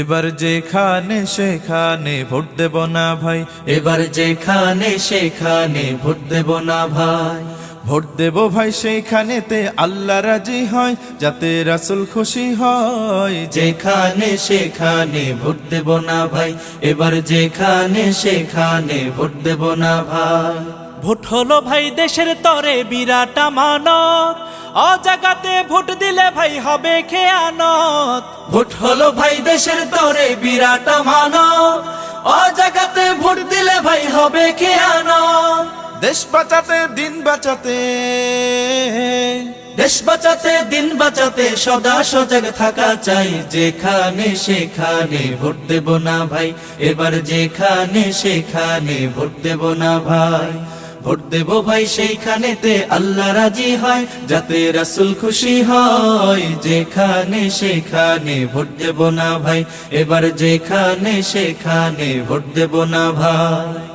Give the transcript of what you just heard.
এবার যেখানে সেখানে ভোট দেব না ভাই। এবার যেখানে সেখানে ভোট দেব না ভাই। ভোট দেব ভাই সেইখানেতে আল্লাহ রাজি হয় যাতে রাসুল খুশি হয়। যেখানে সেখানে ভোট দেব না ভাই এবার যেখানে সেখানে ভোট দেব না ভাই। ভোট হলো ভাই দেশের তরে বিরাট আমানত। অজাগাতে ভোট দিলে ভাই হবে খেয়ানত। ভোট হলো ভাই দেশের তরে বিরাট মানো ও জায়গাতে ভোট দিলে ভাই হবে খেয়ানো দেশ বাঁচাতে দিন বাঁচাতে। দেশ বাঁচাতে দিন বাঁচাতে সদা সজাগ থাকা চাই। যেখানে সেখানে ভোট দেব না ভাই এবার যেখানে সেখানে ভোট দেব না ভাই। ভোট দেব ভাই সেইখানেতে আল্লাহ রাজি হয়, যাতে রাসুল খুশি হয়। যেখানে সেখানে ভোট দেব না ভাই, এবার যেখানে সেখানে ভোট দেব না ভাই।